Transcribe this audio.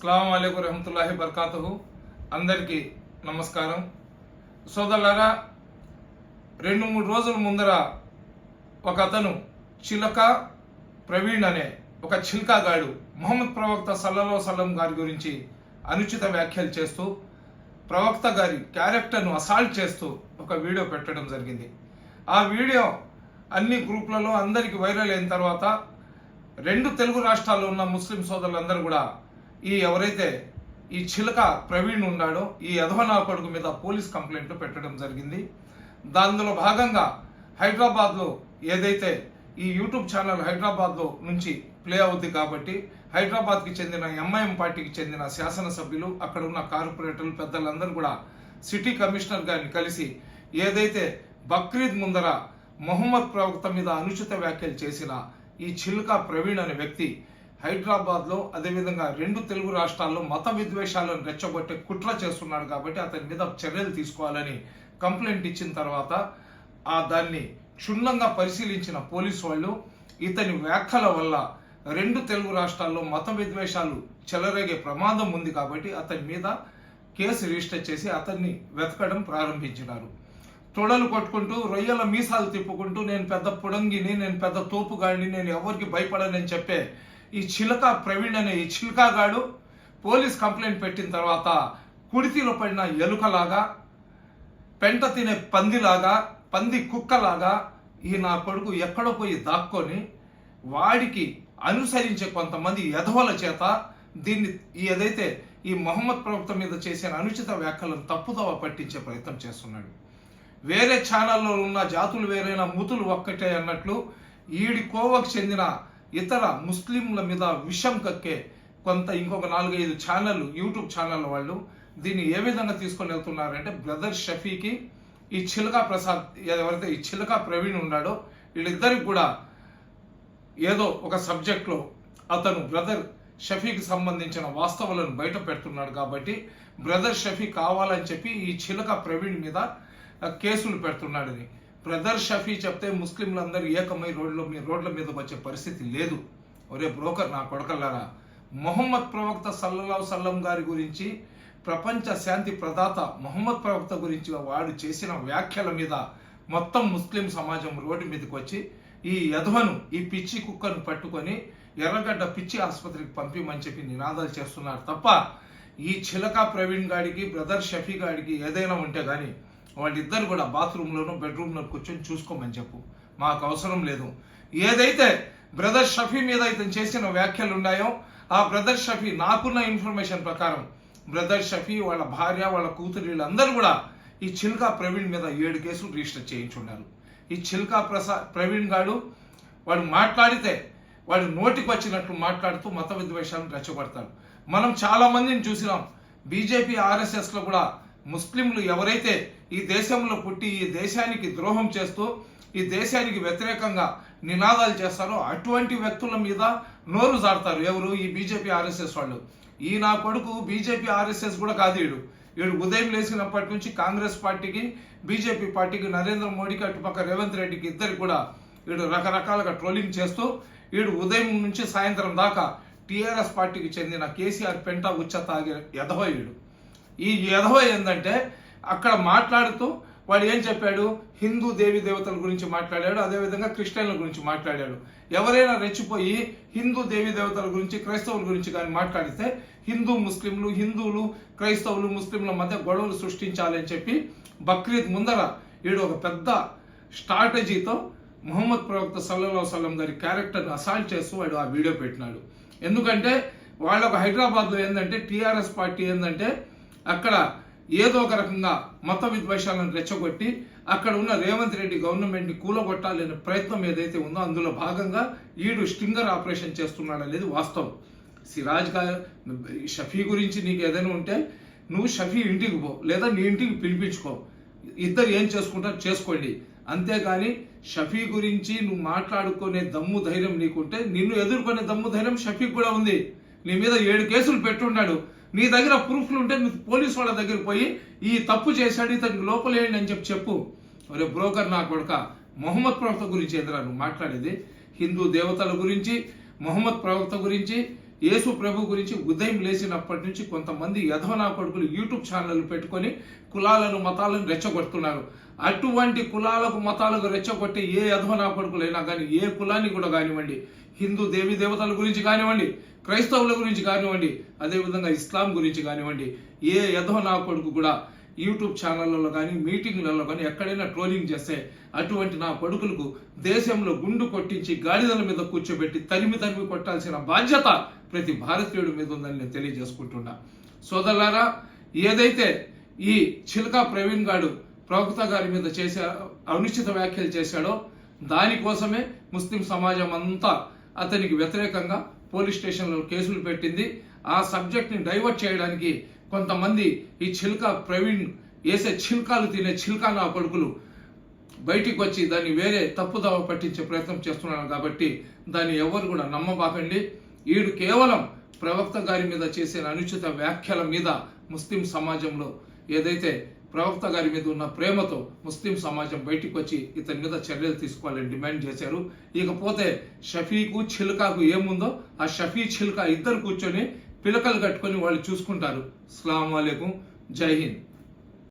అస్సలం అయికు రహమతుల్లాహి బర్కాతుహు. అందరికీ నమస్కారం. సోదరులారా రెండు మూడు రోజుల ముందర ఒక అతను చిలక ప్రవీణ్ అనే ఒక చిల్కాగాడు మొహమ్మద్ ప్రవక్త సల్లలో సల్లం గారి గురించి అనుచిత వ్యాఖ్యలు చేస్తూ ప్రవక్త గారి క్యారెక్టర్ను అసాల్ట్ చేస్తూ ఒక వీడియో పెట్టడం జరిగింది. ఆ వీడియో అన్ని గ్రూపులలో అందరికీ వైరల్ అయిన తర్వాత రెండు తెలుగు రాష్ట్రాల్లో ఉన్న ముస్లిం సోదరులందరూ కూడా ఈ ఎవరైతే ఈ చిలక ప్రవీణ్ ఉన్నాడో ఈ యధవనా కొడుకు మీద పోలీస్ కంప్లైంట్ పెట్టడం జరిగింది. దానిలో భాగంగా హైదరాబాద్లో ఏదైతే ఈ యూట్యూబ్ ఛానల్ హైదరాబాద్లో నుంచి ప్లే అవుద్ది కాబట్టి హైదరాబాద్కి చెందిన ఎంఐఎం పార్టీకి చెందిన శాసనసభ్యులు అక్కడ ఉన్న కార్పొరేటర్లు పెద్దలందరూ కూడా సిటీ కమిషనర్ గారిని కలిసి ఏదైతే బక్రీద్ ముందర మొహమ్మద్ ప్రవక్త మీద అనుచిత వ్యాఖ్యలు చేసిన ఈ చిలుక ప్రవీణ్ అనే వ్యక్తి హైదరాబాద్లో అదేవిధంగా రెండు తెలుగు రాష్ట్రాల్లో మత విద్వేషాలను రెచ్చగొట్టే కుట్ర చేస్తున్నాడు కాబట్టి అతని మీద చర్యలు తీసుకోవాలని కంప్లైంట్ ఇచ్చిన తర్వాత ఆ దాన్ని క్షుణ్ణంగా పరిశీలించిన పోలీసు వాళ్ళు ఇతని వ్యాఖ్యల వల్ల రెండు తెలుగు రాష్ట్రాల్లో మత విద్వేషాలు చెలరేగే ప్రమాదం ఉంది కాబట్టి అతని మీద కేసు రిజిస్టర్ చేసి అతన్ని వెతకడం ప్రారంభించినారు. తొడలు కొట్టుకుంటూ రొయ్యల మీసాలు తిప్పుకుంటూ నేను పెద్ద పుడంగిని నేను పెద్ద తోపుగాడిని నేను ఎవరికి భయపడనని చెప్పే ఈ చిలక ప్రవీణ్ అనే ఈ చిలకగాడు పోలీస్ కంప్లైంట్ పెట్టిన తర్వాత కుడితిలో పడిన ఎలుకలాగా పెంట తినే పందిలాగా పంది కుక్కలాగా ఈ నా కొడుకు ఎక్కడో పోయి దాక్కొని వాడికి అనుసరించే కొంతమంది యధవల చేత దీన్ని ఏదైతే ఈ మొహమ్మద్ ప్రభుత్వం మీద చేసిన అనుచిత వ్యాఖ్యలను తప్పుదోవ పట్టించే ప్రయత్నం చేస్తున్నాడు. వేరే ఛానల్లో ఉన్న జాతులు వేరైన మూతులు ఒక్కటే అన్నట్లు ఈడి కోవకు చెందిన ఇతర ముస్లింల మీద విషం కక్కే కొంత ఇంకొక నాలుగైదు ఛానళ్ళు యూట్యూబ్ ఛానల్ వాళ్ళు దీన్ని ఏ విధంగా తీసుకొని వెళ్తున్నారంటే బ్రదర్ షఫీకి ఈ చిలకా ప్రసాద్ ఎవరైతే ఈ చిలక ప్రవీణ్ ఉన్నాడో వీళ్ళిద్దరికి కూడా ఏదో ఒక సబ్జెక్ట్లో అతను బ్రదర్ షఫీకి సంబంధించిన వాస్తవాలను బయట పెడుతున్నాడు కాబట్టి బ్రదర్ షఫీ కావాలని చెప్పి ఈ చిలక ప్రవీణ్ మీద కేసులు పెడుతున్నాడని బ్రదర్ షఫీ చెప్తే ముస్లింలందరూ ఏకమై రోడ్ల మీ రోడ్ల మీద వచ్చే పరిస్థితి లేదు. ఒరే బ్రోకర్ నా కొడకల్లారా. మొహమ్మద్ ప్రవక్త సల్లల్లాహు సల్లం గారి గురించి ప్రపంచ శాంతి ప్రదాత మొహమ్మద్ ప్రవక్త గురించి వాడు చేసిన వ్యాఖ్యల మీద మొత్తం ముస్లిం సమాజం రోడ్డు మీదకి వచ్చి ఈ యధవను ఈ పిచ్చి కుక్కను పట్టుకొని ఎర్రగడ్డ పిచ్చి ఆసుపత్రికి పంపిమని చెప్పి నినాదాలు చేస్తున్నారు తప్ప ఈ చిలక ప్రవీణ్ గాడికి బ్రదర్ షఫీ గాడికి ఏదైనా ఉంటే కానీ వాళ్ళిద్దరు కూడా బాత్రూంలోనూ బెడ్రూమ్లో కూర్చొని చూసుకోమని చెప్పు. మాకు అవసరం లేదు. ఏదైతే బ్రదర్ షఫీ మీద అయితే చేసిన వ్యాఖ్యలు ఉన్నాయో ఆ బ్రదర్ షఫీ నాకున్న ఇన్ఫర్మేషన్ ప్రకారం బ్రదర్ షఫీ వాళ్ళ భార్య వాళ్ళ కూతురు వీళ్ళందరూ కూడా ఈ చిల్కా ప్రవీణ్ మీద ఏడు కేసులు రిజిస్టర్ చేయించున్నారు ఈ చిల్కా ప్రసాద్ ప్రవీణ్ గాడు వాడు మాట్లాడితే వాడు నోటికి వచ్చినట్లు మాట్లాడుతూ మత విద్వేషాలను రెచ్చగొడతాడు. మనం చాలా మందిని చూసినాం. బీజేపీ ఆర్ఎస్ఎస్లో కూడా ముస్లింలు ఎవరైతే ఈ దేశంలో పుట్టి ఈ దేశానికి ద్రోహం చేస్తూ ఈ దేశానికి వ్యతిరేకంగా నినాదాలు చేస్తారో అటువంటి వ్యక్తుల మీద నోరు జాడతారు ఎవరు? ఈ బీజేపీ ఆర్ఎస్ఎస్ వాళ్ళు. ఈ నా కొడుకు బీజేపీ ఆర్ఎస్ఎస్ కూడా కాదు వీడు. వీడు ఉదయం లేచినప్పటి నుంచి కాంగ్రెస్ పార్టీకి బీజేపీ పార్టీకి నరేంద్ర మోడీకి అటుపక్క రేవంత్ రెడ్డికి ఇద్దరికి కూడా వీడు రకరకాలుగా ట్రోలింగ్ చేస్తూ వీడు ఉదయం నుంచి సాయంత్రం దాకా టీఆర్ఎస్ పార్టీకి చెందిన కేసీఆర్ పెంట ఉచ్చ తాగే ఎదవ వీడు. ఈ ఎదవ ఏంటంటే అక్కడ మాట్లాడుతూ వాడు ఏం చెప్పాడు? హిందూ దేవి దేవతల గురించి మాట్లాడాడు అదేవిధంగా క్రిస్టియన్ల గురించి మాట్లాడాడు. ఎవరైనా రెచ్చిపోయి హిందూ దేవి దేవతల గురించి క్రైస్తవుల గురించి కానీ మాట్లాడితే హిందూ ముస్లింలు హిందువులు క్రైస్తవులు ముస్లింల మధ్య గొడవలు సృష్టించాలని చెప్పి బక్రీద్ ముందర వీడు ఒక పెద్ద స్ట్రాటజీతో మొహమ్మద్ ప్రవక్త సల్లల్లా సల్లం గారి క్యారెక్టర్ని అసాల్ట్ చేస్తూ వాడు ఆ వీడియో పెట్టినాడు. ఎందుకంటే వాళ్ళకు హైదరాబాద్లో ఏంటంటే టీఆర్ఎస్ పార్టీ ఏంటంటే అక్కడ ఏదో ఒక రకంగా మత విద్వేషాలను రెచ్చగొట్టి అక్కడ ఉన్న రేవంత్ రెడ్డి గవర్నమెంట్ని కూలగొట్టాలనే ప్రయత్నం ఏదైతే ఉందో అందులో భాగంగా ఈడు స్టింగర్ ఆపరేషన్ చేస్తున్నాడు అనేది వాస్తవం సిరాజ్గా షఫీ గురించి నీకు ఏదైనా ఉంటే నువ్వు షఫీ ఇంటికి పో లేదా నీ ఇంటికి పిలిపించుకో. ఇద్దరు ఏం చేసుకుంటారు చేసుకోండి. అంతేగాని షఫీ గురించి నువ్వు మాట్లాడుకునే దమ్ము ధైర్యం నీకుంటే నిన్ను ఎదుర్కొనే దమ్ము ధైర్యం షఫీక్ కూడా ఉంది. నీ మీద ఏడు కేసులు పెట్టున్నాడు నీ దగ్గర ప్రూఫ్లు ఉంటే నువ్వు పోలీసు వాళ్ళ దగ్గరికి పోయి ఈ తప్పు చేశాడు ఇతనికి లోపలేయండి అని చెప్పి చెప్పు. ఒరే బ్రోకర్ నా కొడుక మొహమ్మద్ ప్రవక్త గురించి ఎదురా నువ్వు మాట్లాడేది? హిందూ దేవతల గురించి మొహమ్మద్ ప్రవక్త గురించి యేసు ప్రభు గురించి ఉదయం లేచినప్పటి నుంచి కొంతమంది యధవనా కొడుకులు యూట్యూబ్ ఛానల్ పెట్టుకొని కులాలను మతాలను రెచ్చగొడుతున్నారు. అటువంటి కులాలకు మతాలకు రెచ్చగొట్టే ఏ అధోనా కొడుకులైనా కానీ ఏ కులాన్ని కూడా కానివ్వండి హిందూ దేవి దేవతల గురించి కానివ్వండి క్రైస్తవుల గురించి కానివ్వండి అదేవిధంగా ఇస్లాం గురించి కానివ్వండి ఏ యధోనా కొడుకు కూడా యూట్యూబ్ ఛానళ్ళలో కానీ మీటింగ్లలో కానీ ఎక్కడైనా ట్రోలింగ్ చేస్తే అటువంటి నా కొడుకులకు దేశంలో గుండు కొట్టించి గాడిదల మీద కూర్చోబెట్టి తరిమి తరిమి కొట్టాల్సిన బాధ్యత ప్రతి భారతీయుడి మీద ఉందని నేను తెలియజేసుకుంటున్నా. సోదరులారా ఏదైతే ఈ చిలక ప్రవీణ్ గాడు ప్రవక్త గారి మీద చేసే అనుచిత వ్యాఖ్యలు చేశాడో దానికోసమే ముస్లిం సమాజం అంతా అతనికి వ్యతిరేకంగా పోలీస్ స్టేషన్లో కేసులు పెట్టింది. ఆ సబ్జెక్ట్ని డైవర్ట్ చేయడానికి కొంతమంది ఈ చిల్కా ప్రవీణ్ వేసే చిల్కాలు తినే చిల్కా నా కొడుకులు బయటికి వచ్చి దాన్ని వేరే తప్పుదవ పట్టించే ప్రయత్నం చేస్తున్నాను కాబట్టి దాన్ని ఎవరు కూడా నమ్మబాకండి. వీడు కేవలం ప్రవక్త గారి మీద చేసిన అనుచిత వ్యాఖ్యల మీద ముస్లిం సమాజంలో ఏదైతే ప్రవక్త గారి మీద ఉన్న ప్రేమతో ముస్లిం సమాజం బయటికి వచ్చి ఇతని మీద చర్యలు తీసుకోవాలని డిమాండ్ చేశారు. ఇకపోతే షఫీకు చిల్కాకు ఏముందో ఆ షఫీ చిల్కా ఇద్దరు కూర్చొని పిలకలు కట్టుకొని వాళ్ళు చూసుకుంటారు. అస్సలం అలైకుం. జై హింద్.